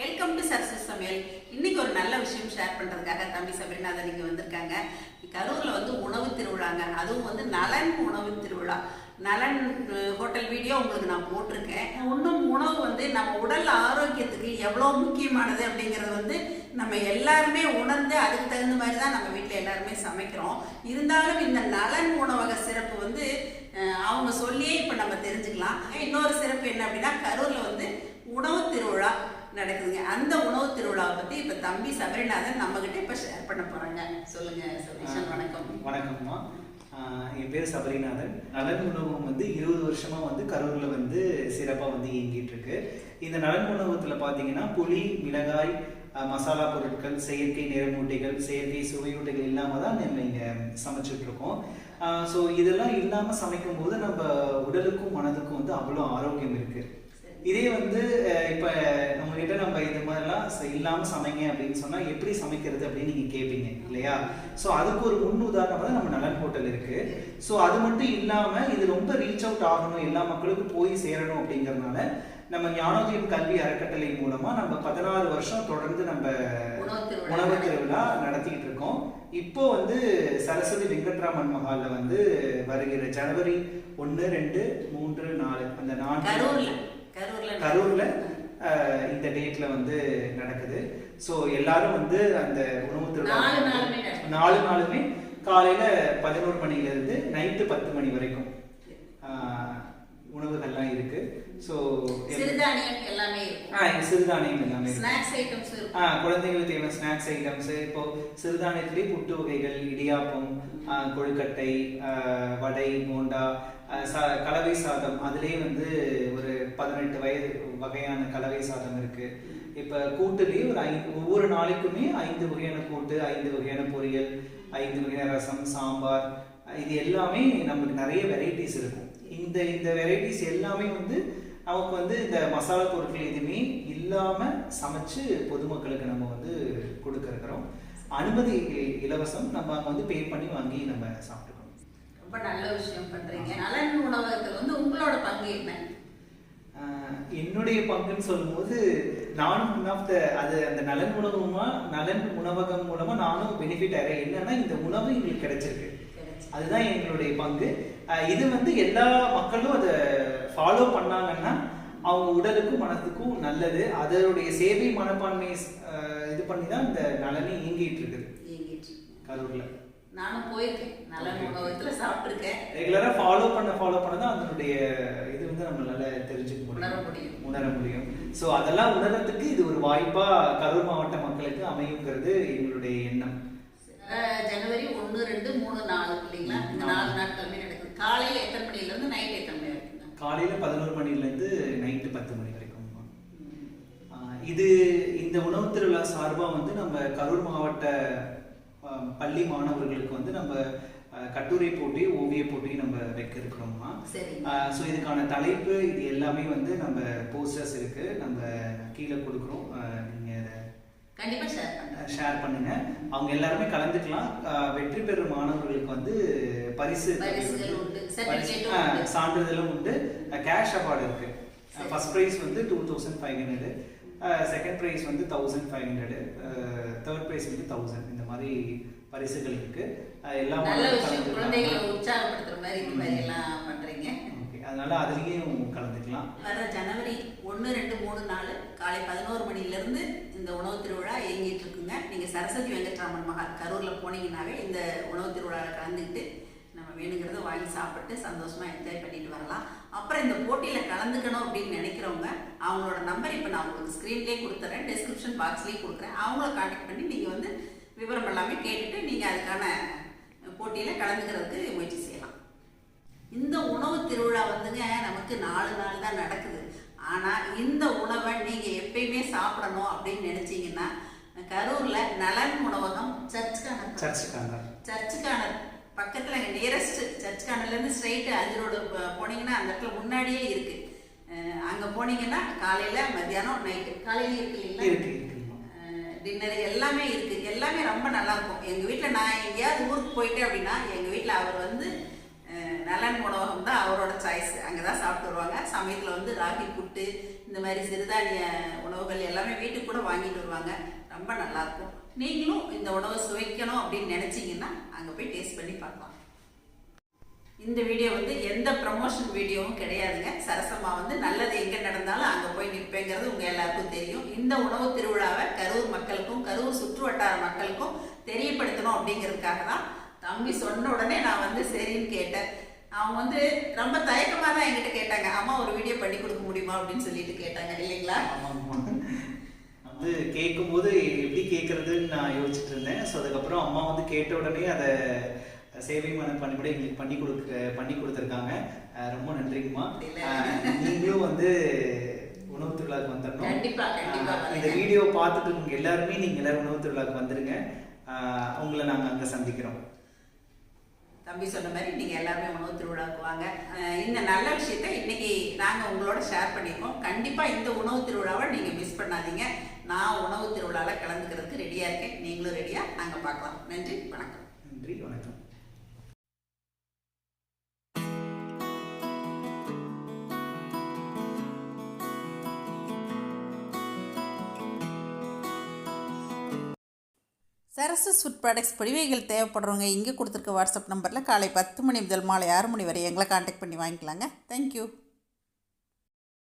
Welcome to Saraswati சமையல் இன்னைக்கு ஒரு நல்ல விஷயம் ஷேர் பண்றதுக்காக தம்பி சபரிநாதன் இங்க வந்திருக்காங்க. கரூர்ல வந்து உணவு திருவிழாங்க. அதுவும் வந்து நலன் உணவு திருவிழா. நலன் ஹோட்டல் வீடியோ உங்களுக்கு நான் போட்டிருக்கேன். இன்னும் உணவு வந்து நம்ம உடல் ஆரோக்கியத்துக்கு எவ்வளோ முக்கியமானது அப்படிங்கிறது வந்து நம்ம எல்லாருமே உணர்ந்து அதுக்கு தகுந்த மாதிரி தான் நம்ம வீட்டில் எல்லாருமே சமைக்கிறோம். இருந்தாலும் இந்த நலன் உணவக சிறப்பு வந்து அவங்க சொல்லியே இப்போ நம்ம தெரிஞ்சுக்கலாம். இன்னொரு சிறப்பு என்ன அப்படின்னா கரூரில் வந்து உணவு திருவிழா. நடக்குதுங்க. அந்த உணவு திருவிழாவை பற்றி இப்போ தம்பி சபரிநாதன் நம்மகிட்ட இப்போ ஷேர் பண்ண போகிறாங்க சொல்லுங்க சபரீஷன் வணக்கம். வணக்கம்மா. என் பேர் சபரிநாதன். நலன் உணவகம் வந்து இருபது வருஷமா வந்து கரூர்ல வந்து சிறப்பா வந்து இயங்கிட்டு இருக்கு இந்த நலன் உணவகத்துல பாத்தீங்கன்னா புளி மிளகாய் மசாலா பொருட்கள் செயற்கை நிறமூட்டைகள் செயற்கை சுவையூட்டைகள் இல்லாம தான் நம்ம இங்க சமைச்சிட்டு இருக்கோம் ஸோ இதெல்லாம் இல்லாம சமைக்கும் போது நம்ம உடலுக்கும் மனதுக்கும் வந்து அவ்வளோ ஆரோக்கியம் இருக்கு. இதே வந்து இப்ப நம்ம கிட்ட நம்ம இது மாதிரிலாம் ச- இல்லாம சமைங்க அப்படின்னு சொன்னா எப்படி சமைக்கிறது அப்படின்னு நீங்க கேட்பீங்க இல்லையா? சோ அதுக்கு ஒரு முன் உதாரணம் தான் நம்ம நலன் ஹோட்டல் இருக்கு. சோ அது மட்டும் இல்லாம இது ரொம்ப ரீச் அவுட் ஆகணும் எல்லா மக்களுக்கும் போய் சேரணும் அப்படிங்கறதுனால நம்ம ஞானோதயம் கல்வி அறக்கட்டளை மூலமா நம்ம பதினாறு வருஷம் தொடர்ந்து நம்ம உணவு திருவிழா நடத்திட்டு இருக்கோம். இப்போ வந்து சரஸ்வதி வெங்கட்ராமன் மஹால்ல வந்து வருகிற ஜனவரி ஒன்று ரெண்டு மூன்று நாலு அந்த நான்கு கரூர்ல இந்த டேட்ல வந்து நடக்குது. ஸோ எல்லாரும் வந்து அந்த உணவு திருவிழா நாலு நாளுமே காலையில பதினோரு மணில இருந்து நைட்டு பத்து மணி வரைக்கும். உணவுகள்லாம் இருக்கு. ஸோ சிறுதானியம் எல்லாமே இருக்கும். சிறுதானியம் எல்லாமே ஸ்நாக்ஸ் ஐட்டம்ஸ் ஆ குழந்தைங்களுக்கு தேவையான ஸ்நாக்ஸ் ஐட்டம்ஸ் இப்போ சிறுதானியத்திலே புட்டு வகைகள் இடியாப்பம் ஆ, கொழுக்கட்டை ஆ, வடை போண்டா ஆ, கலவை சாதம். அதுலேயே வந்து ஒரு பதினெட்டு வயது வகையான கலவை சாதம் இருக்கு. இப்போ கூட்டுலேயே ஒரு ஐந்து ஒவ்வொரு நாளைக்குமே ஐந்து வகையான கூட்டு ஐந்து வகையான பொரியல் ஐந்து வகையான ரசம் சாம்பார் இது எல்லாமே நமக்கு நிறைய வெரைட்டிஸ் இருக்கும். இந்த இந்த வெரைட்டிஸ் எல்லாமே வந்து நமக்கு வந்து இந்த மசாலா பொருட்கள் எதுவுமே இல்லாம சமைச்சு பொதுமக்களுக்கு நம்ம வந்து கொடுக்கறோம் அனுமதி இலவசம் நம்ம அங்க வந்து பே பண்ணி வாங்கி நம்ம சாப்பிட்டுக்கணும். ரொம்ப நல்ல விஷயம் பண்றீங்க. நலன் உணவகத்துல வந்து உங்களோட பங்கு என்ன? என்னுடைய பங்குன்னு சொல்லும்போது நானும் ஒன் ஆஃப் த அது அந்த நலன் உணவகமா நலன் உணவகம் மூலமா நானும் பெனிஃபிட் ஆகிறேன். என்னன்னா இந்த உணவு எங்களுக்கு கிடைச்சிருக்கு. அதுதான் எங்களுடைய பங்கு. இது வந்து எல்லா மக்களும் அதை ஃபாலோ பண்ணாங்கன்னா அவங்க உடலுக்கும் மனதுக்கும் நல்லது. அதனுடைய சேவை மனப்பான்மை அஹ் இது பண்ணி தான் இந்த நலனே இயங்கிட்டு இருக்குது. கரூர்ல. நானும் போயிருக்கேன். Okay. உணவகத்துல சாப்பிட்டுருக்கேன். ரெகுலரா ஃபாலோ பண்ண ஃபாலோ பண்ண தான் அதனுடைய இது வந்து நம்மளால தெரிஞ்சுக்க உணர முடியும். உணர முடியும். ஸோ அதெல்லாம் உணர்றதுக்கு இது ஒரு வாய்ப்பா கரூர் மாவட்ட மக்களுக்கு அமையுங்கிறது எங்களுடைய எண்ணம். ஜனவரி ஒன்று ரெண்டு மூணு நாலு இல்லைங்களா? இந்த. நாலு நாட்களுமே நடக்குது. காலையில எத்தனை மணில இருந்து நைட் எத்தனை மணி வரைக்கும்? காலையில பதினோரு மணில இருந்து நைட்டு பத்து மணி வரைக்கும். இது இந்த உணவு திருவிழா சார்பா வந்து நம்ம கரூர் மாவட்ட பள்ளி மாணவர்களுக்கு வந்து நம்ம கட்டுரை போட்டி ஓவிய போட்டி நம்ம வைக்க இருக்கிறோம்மா சரி ஸோ இதுக்கான தலைப்பு இது எல்லாமே வந்து நம்ம போஸ்டர்ஸ் இருக்கு. நம்ம கீழே கொடுக்குறோம். ஆஹ், நீங்க அதை கண்டிப்பா ஷேர் பண்றேன் ஷேர் பண்ணுங்க. அவங்க எல்லாருமே கலந்துக்கலாம். வெற்றி பெறும் மாணவர்களுக்கு வந்து பரிசு. சான்றிதழும் உண்டு. கேஷ் அவார்டு இருக்கு. ஃபர்ஸ்ட் ப்ரைஸ் வந்து two thousand five hundred second prize வந்து thousand five hundred third prize வந்து தௌசண்ட் இந்த மாதிரி பரிசுகள் இருக்கு. எல்லா கலந்துக்கலாம். அதனால அதுலயும் கலந்துக்கலாம். வர ஜனவரி ஒன்று ரெண்டு மூணு நாலு காலை பதினோரு மணிலேருந்து இந்த உணவு திருவிழா இயங்கிட்டு இருக்குங்க. நீங்கள் சரஸ்வதி வெங்கட்ராமன் மகால் கரூரில் போனீங்கன்னாவே இந்த உணவு திருவிழாவில் கலந்துக்கிட்டு நம்ம வேணுங்கிறத வாங்கி சாப்பிட்டு சந்தோஷமா என்ஜாய் பண்ணிட்டு வரலாம். அப்புறம் இந்த போட்டியில் கலந்துக்கணும் அப்படின்னு நினைக்கிறவங்க அவங்களோட நம்பர் இப்போ நான் உங்களுக்கு ஸ்க்ரீன்லேயே கொடுத்துறேன். டிஸ்கிரிப்ஷன் பாக்ஸ்லேயே கொடுக்குறேன். அவங்கள காண்டக்ட் பண்ணி நீங்கள் வந்து விவரம் எல்லாமே கேட்டுட்டு நீங்கள் அதுக்கான போட்டியில் கலந்துக்கிறதுக்கு முயற்சி செய்யலாம். இந்த உணவு திருவிழா வந்துங்க நமக்கு நாலு நாள் தான் நடக்குது. ஆனால் இந்த உணவை நீங்கள் எப்பயுமே சாப்பிடணும் அப்படின்னு நினச்சிங்கன்னா கரூரில் நலன் உணவகம் சர்ச் கார்னர் சர்ச்சுக்காங்க சர்ச் கார்னர் பக்கத்தில் அங்கே நியரஸ்ட் சர்ச் கார்னர்லேருந்து ஸ்ட்ரைட்டு அஞ்சு ரோடு போனீங்கன்னா அந்த இடத்துல முன்னாடியே இருக்குது அங்கே போனீங்கன்னா காலையில் மத்தியானம் நைட்டு காலையில இருக்கு இல்லைங்களா? இருக்கு இருக்குமா டின்னர் எல்லாமே இருக்கு. எல்லாமே ரொம்ப நல்லா இருக்கும். எங்க வீட்ல நான் எங்கேயாவது ஊருக்கு போயிட்டேன் அப்படின்னா எங்க வீட்ல அவர் வந்து நலன் உணவகம் தான் அவரோட சாய்ஸ் அங்கே தான் சாப்பிட்டு வருவாங்க. சமயத்தில் வந்து ராகி புட்டு இந்த மாதிரி சிறுதானிய உணவுகள் எல்லாமே வீட்டுக்கு கூட வாங்கிட்டு வருவாங்க. ரொம்ப நல்லா இருக்கும் நீங்களும் இந்த உணவை சுவைக்கணும் அப்படின்னு நினச்சிங்கன்னா அங்கே போய் டேஸ்ட் பண்ணி பார்க்கலாம். இந்த வீடியோ வந்து எந்த ப்ரமோஷன் வீடியோவும் கிடையாதுங்க. சரசம்மா வந்து நல்லது எங்கே நடந்தாலும் அங்கே போய் நிற்பேங்கிறது உங்கள் எல்லாருக்கும் தெரியும். இந்த உணவு திருவிழாவை கரூர் மக்களுக்கும் கரூர் சுற்றுவட்டார மக்களுக்கும் தெரியப்படுத்தணும் அப்படிங்கிறதுக்காக தான் தம்பி சொன்ன உடனே நான் வந்து சரின்னு கேட்டேன். அவங்க வந்து ரொம்ப தயக்கமா தான் என்கிட்ட கேட்டாங்க அம்மா ஒரு வீடியோ பண்ணி கொடுக்க முடியுமா? அப்படின்னு சொல்லிட்டு கேட்டாங்க இல்லைங்களா. வந்து கேட்கும்போது எப்படி கேட்கறதுன்னு நான் யோசிச்சுட்டு இருந்தேன். ஸோ அதுக்கப்புறம் அம்மா வந்து கேட்ட உடனே அதை சேவை மன பணிபடி எங்களுக்கு பண்ணி கொடுக்க பண்ணி கொடுத்துருக்காங்க. ரொம்ப நன்றிங்கம்மா. நீங்களும் வந்து உணவு திருவிழாக்கு வந்துடணும். இந்த. வீடியோ பார்த்துட்டு இருக்கவங்க எல்லாருமே நீங்க எல்லாரும் உணவு திருவிழாக்கு வந்துருங்க. உங்களை நாங்க அங்க சந்திக்கிறோம். தம்பி சொன்ன மாதிரி நீங்கள் எல்லாருமே உணவு திருவிழாவுக்கு வாங்க. இந்த நல்ல விஷயத்த இன்னைக்கு நாங்கள் உங்களோட ஷேர் பண்ணியிருக்கோம் கண்டிப்பாக இந்த உணவு திருவிழாவை நீங்கள் மிஸ் பண்ணாதீங்க. நான் உணவு திருவிழாவில் கலந்துக்கிறதுக்கு ரெடியாக இருக்கேன். நீங்களும் ரெடியாக நாங்கள் பார்க்கலாம். நன்றி வணக்கம். நன்றி வணக்கம். சரசு ஃபுட் ப்ராடக்ட்ஸ் பொடிவைகள் தேவைப்படுறவங்க இங்கே கொடுத்துருக்க வாட்ஸ்அப் நம்பரில் காலை பத்து மணி முதல் மாலை ஆறு மணி வரை எங்களை காண்டாக்ட் பண்ணி வாங்கிக்கலாங்க. தேங்க்யூ